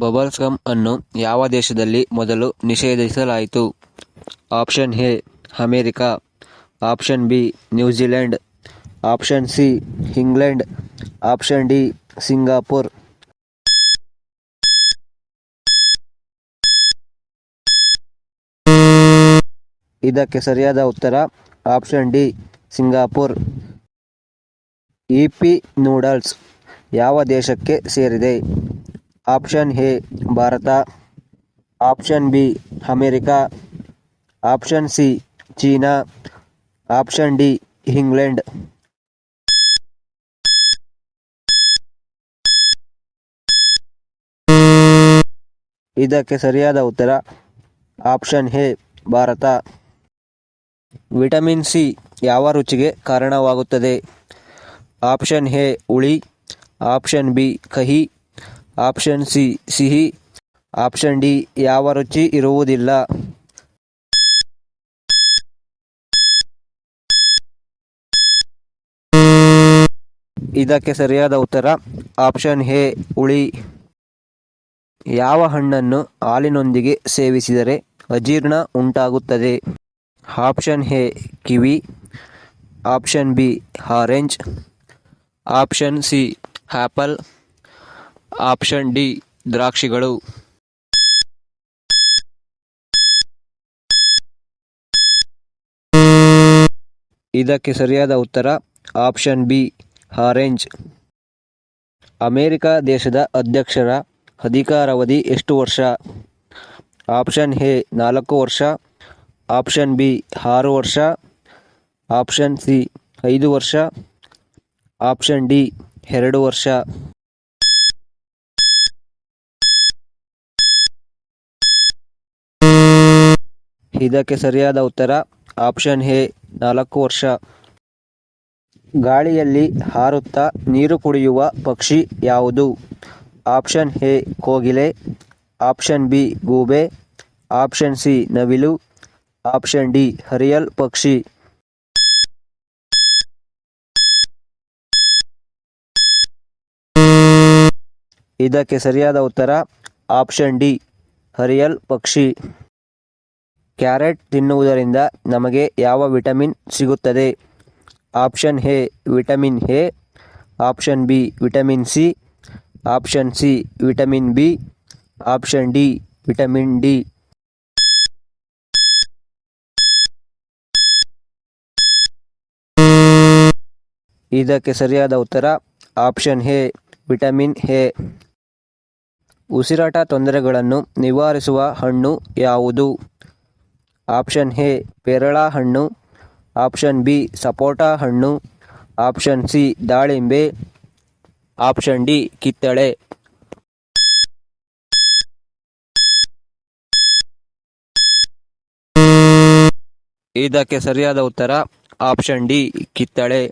Bubbles gum ಅನ್ನು ಯಾವ ದೇಶದಲ್ಲಿ ಮೊದಲು ನಿಷೇಧಿಸಲಾಯಿತು? Option A, America. Option B, New Zealand. Option C, England. Option D, Singapore. ಇದಕ್ಕೆ ಸರಿಯಾದ ಉತ್ತರ, option D, Singapore. Yippee noodles ಯಾವ ದೇಶಕ್ಕೆ ಸೇರಿದೆ? Option A, Bharat. Option B, America. Option C, China. Option D, England. ಇದಕ್ಕೆ ಸರಿಯಾದ ಉತ್ತರ, option A, Bharat. Vitamin C ಯಾವ ರುಚಿಗೆ ಕಾರಣವಾಗುತ್ತದೆ? ಆಪ್ಷನ್ ಎ, ಹುಳಿ. ಆಪ್ಷನ್ ಬಿ, ಕಹಿ. ಆಪ್ಷನ್ ಸಿ, ಸಿಹಿ. ಆಪ್ಷನ್ ಡಿ, ಯಾವ ರುಚಿ ಇರುವುದಿಲ್ಲ. ಇದಕ್ಕೆ ಸರಿಯಾದ ಉತ್ತರ, ಆಪ್ಷನ್ ಎ, ಹುಳಿ. ಯಾವ ಹಣ್ಣನ್ನು ಹಾಲಿನೊಂದಿಗೆ ಸೇವಿಸಿದರೆ ಅಜೀರ್ಣ ಉಂಟಾಗುತ್ತದೆ? Option A, kiwi. Option B, orange. Option C apple option D, ದ್ರಾಕ್ಷಿಗಳು. ಇದಕ್ಕೆ ಸರಿಯಾದ ಉತ್ತರ, ಆಪ್ಷನ್ ಬಿ, ಆರೆಂಜ್. ಅಮೇರಿಕ ದೇಶದ ಅಧ್ಯಕ್ಷರ ಅಧಿಕಾರಾವಧಿ ಎಷ್ಟು ವರ್ಷ? ಆಪ್ಷನ್ ಎ, ನಾಲ್ಕು ವರ್ಷ. ಆಪ್ಷನ್ ಬಿ, ಆರು ವರ್ಷ. ಆಪ್ಷನ್ ಸಿ, ಐದು ವರ್ಷ. ಆಪ್ಷನ್ ಡಿ, ಎರಡು ವರ್ಷ. ಇದಕ್ಕೆ ಸರಿಯಾದ ಉತ್ತರ ಆಪ್ಷನ್ ಎ, ನಾಲ್ಕು ವರ್ಷ. ಗಾಳಿಯಲ್ಲಿ ಹಾರುತ್ತಾ ನೀರು ಕುಡಿಯುವ ಪಕ್ಷಿ ಯಾವುದು? ಆಪ್ಷನ್ ಎ, ಕೋಗಿಲೆ. ಆಪ್ಷನ್ ಬಿ, ಗೂಬೆ. ಆಪ್ಷನ್ ಸಿ, ನವಿಲು. ಆಪ್ಷನ್ ಡಿ, ಹರಿಯಲ್ ಪಕ್ಷಿ. ಇದಕ್ಕೆ ಸರಿಯಾದ ಉತ್ತರ ಆಪ್ಷನ್ ಡಿ, ಹರಿಯಲ್ ಪಕ್ಷಿ. ಕ್ಯಾರೆಟ್ ತಿನ್ನುವುದರಿಂದ ನಮಗೆ ಯಾವ ವಿಟಮಿನ್ ಸಿಗುತ್ತದೆ? Option A, vitamin A. Option B, vitamin C. Option C, vitamin B. Option D, vitamin D. ಇದಕ್ಕೆ ಸರಿಯಾದ ಉತ್ತರ ಆಪ್ಷನ್ ಎ, ವಿಟಮಿನ್ ಎ. ಉಸಿರಾಟ ತೊಂದರೆಗಳನ್ನು ನಿವಾರಿಸುವ ಹಣ್ಣು ಯಾವುದು? ಆಪ್ಷನ್ ಎ ಪೇರಳ ಹಣ್ಣು, ಆಪ್ಷನ್ ಬಿ ಸಪೋಟ ಹಣ್ಣು, ಆಪ್ಷನ್ ಸಿ ದಾಳಿಂಬೆ, ಆಪ್ಷನ್ ಡಿ ಕಿತ್ತಳೆ. ಇದಕ್ಕೆ ಸರಿಯಾದ ಉತ್ತರ ಆಪ್ಷನ್ ಡಿ ಕಿತ್ತಳೆ.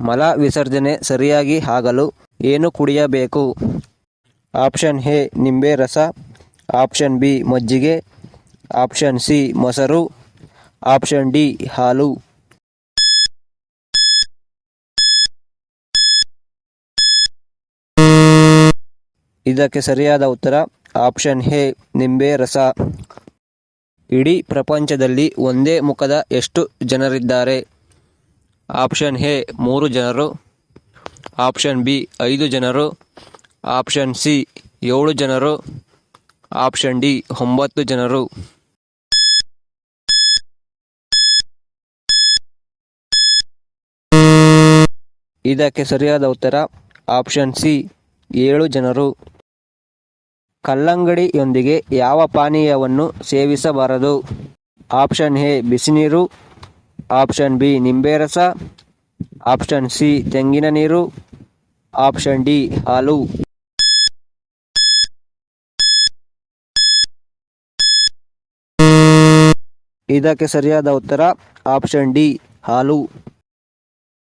ಮಲ ವಿಸರ್ಜನೆ ಸರಿಯಾಗಿ ಆಗಲು ಏನು ಕುಡಿಯಬೇಕು? ಆಪ್ಷನ್ ಎ ನಿಂಬೆ ರಸ, ಆಪ್ಷನ್ ಬಿ ಮಜ್ಜಿಗೆ ಆಪ್ಷನ್ ಸಿ, ಮೊಸರು. ಆಪ್ಷನ್ ಡಿ, ಹಾಲು. ಇದಕ್ಕೆ ಸರಿಯಾದ ಉತ್ತರ, ಆಪ್ಷನ್ ಹೇ ನಿಂಬೆ ರಸ. ಇಡೀ ಪ್ರಪಂಚದಲ್ಲಿ ಒಂದೇ ಮುಖದ ಎಷ್ಟು ಜನರಿದ್ದಾರೆ? ಆಪ್ಷನ್ ಎ, ಮೂರು ಜನರು. ಆಪ್ಷನ್ ಬಿ, ಐದು ಜನರು. ಆಪ್ಷನ್ ಸಿ, ಏಳು ಜನರು. ಆಪ್ಷನ್ ಡಿ, ಒಂಬತ್ತು ಜನರು. ಇದಕ್ಕೆ ಸರಿಯಾದ ಉತ್ತರ ಆಪ್ಷನ್ ಸಿ, ಏಳು ಜನರು. ಕಲ್ಲಂಗಡಿಯೊಂದಿಗೆ ಯಾವ ಪಾನೀಯವನ್ನು ಸೇವಿಸಬಾರದು? ಆಪ್ಷನ್ ಎ, ಬಿಸಿನೀರು. ಆಪ್ಷನ್ ಬಿ ನಿಂಬೆ ರಸ ಆಪ್ಷನ್ ಸಿ, ತೆಂಗಿನ ನೀರು. ಆಪ್ಷನ್ ಡಿ, ಹಾಲು. ಇದಕ್ಕೆ ಸರಿಯಾದ ಉತ್ತರ ಆಪ್ಷನ್ ಡಿ, ಹಾಲು.